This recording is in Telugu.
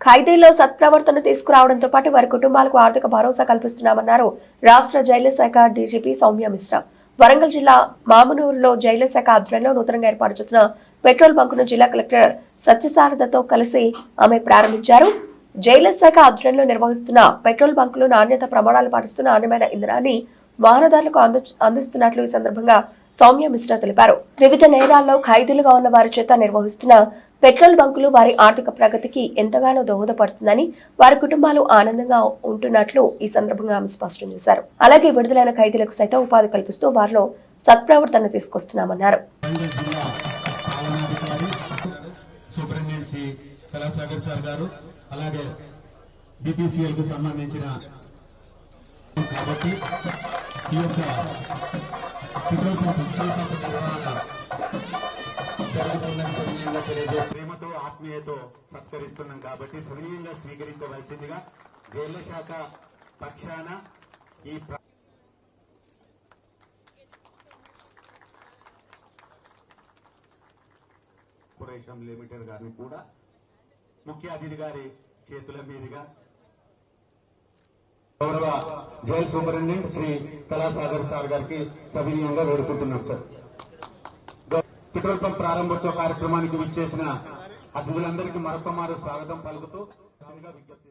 ఖైదీల్లో సత్ప్రవర్తన తీసుకురావడంతో పాటు వారి కుటుంబాలకు ఆర్థిక భరోసా కల్పిస్తున్నామన్నారు రాష్ట్ర జైలు శాఖ డీజీపీ సౌమ్య మిశ్రా. వరంగల్ జిల్లా మామునూరులో జైలు శాఖ ఆధ్వర్యంలో నూతనంగా ఏర్పాటు చేసిన పెట్రోల్ బంకును జిల్లా కలెక్టర్ సత్యసారథతో కలిసి ఆమె ప్రారంభించారు. జైలు శాఖ ఆధ్వర్యంలో నిర్వహిస్తున్న పెట్రోల్ బంకులు నాణ్యత ప్రమాణాలు పాటిస్తున్న నాణ్యమైన ఇంధనాన్ని వాహనదారులకు అందు అందిస్తున్నట్లు ఈ సందర్భంగా సౌమ్య మిశ్రా తెలిపారు. వివిధ నేరాల్లో ఖైదీలుగా ఉన్న వారి చేత నిర్వహిస్తున్న పెట్రోల్ బంకులు వారి ఆర్థిక ప్రగతికి ఎంతగానో దోహదపడుతుందని వారి కుటుంబాలు ఆనందంగా ఉంటున్నట్లు ఈ సందర్భంగా ఆమె స్పష్టం చేశారు. అలాగే విడుదలైన ఖైదీలకు సైతం ఉపాధి కల్పిస్తూ వారిలో సత్ప్రవర్తన తీసుకొస్తున్నామన్నారు. అలాగే సంబంధించిన కాబట్టి ఈ యొక్క ప్రేమతో ఆత్మీయతో సత్కరిస్తున్నాం కాబట్టి సవినీయంగా స్వీకరించవలసిందిగా జైళ్ళ శాఖ పక్షాన ఈ ప్ర- కార్పొరేషన్ లిమిటెడ్ గారిని కూడా ముఖ్య అతిథి గారి చేతుల మీదుగా గౌరవ jail superintendent Shri Kalasagar sir గారికి సవినీయంగా వేడుకుంటున్నాం సార్. పెట్రోల్ పంప్ ప్రారంభోత్సవ కార్యక్రమానికి విచ్చేసిన అతిథులందరికీ మరొక మారు స్వాగతం పలుకుతూ విజ్ఞప్తి